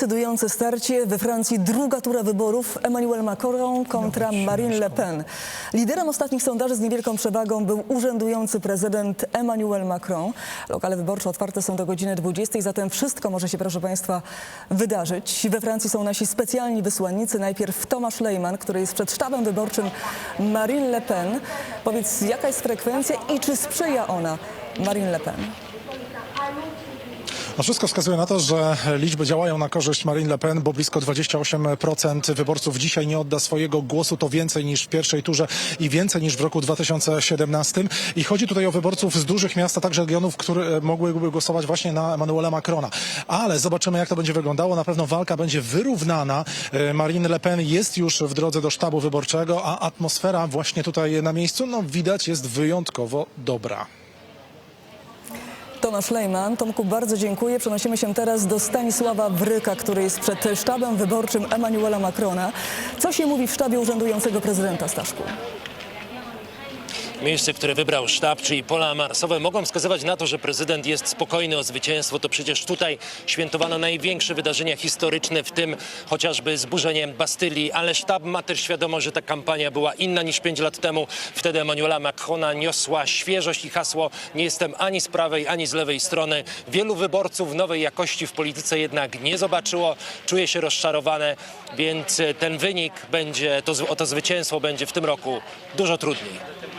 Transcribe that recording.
Decydujące starcie we Francji, druga tura wyborów. Emmanuel Macron kontra Marine Le Pen. Liderem ostatnich sondaży z niewielką przewagą był urzędujący prezydent Emmanuel Macron. Lokale wyborcze otwarte są do godziny 20, zatem wszystko może się, proszę Państwa, wydarzyć. We Francji są nasi specjalni wysłannicy. Najpierw Tomasz Lejman, który jest przed sztabem wyborczym Marine Le Pen. Powiedz, jaka jest frekwencja i czy sprzyja ona Marine Le Pen? No wszystko wskazuje na to, że liczby działają na korzyść Marine Le Pen, bo blisko 28% wyborców dzisiaj nie odda swojego głosu. To więcej niż w pierwszej turze i więcej niż w roku 2017. I chodzi tutaj o wyborców z dużych miast, a także regionów, które mogłyby głosować właśnie na Emmanuela Macrona. Ale zobaczymy, jak to będzie wyglądało. Na pewno walka będzie wyrównana. E, Marine Le Pen jest już w drodze do sztabu wyborczego, a atmosfera właśnie tutaj na miejscu, no widać, jest wyjątkowo dobra. Tomasz Lejman. Tomku, bardzo dziękuję. Przenosimy się teraz do Stanisława Bryka, który jest przed sztabem wyborczym Emmanuela Macrona. Co się mówi w sztabie urzędującego prezydenta Staszku? Miejsce, które wybrał sztab, czyli pola marsowe, mogą wskazywać na to, że prezydent jest spokojny o zwycięstwo. To przecież tutaj świętowano największe wydarzenia historyczne, w tym chociażby zburzenie Bastylii, ale sztab ma też świadomość, że ta kampania była inna niż pięć lat temu. Wtedy Emmanuela Macrona niosła świeżość i hasło nie jestem ani z prawej, ani z lewej strony. Wielu wyborców nowej jakości w polityce jednak nie zobaczyło, czuje się rozczarowane, więc ten wynik będzie, to, o to zwycięstwo będzie w tym roku dużo trudniej.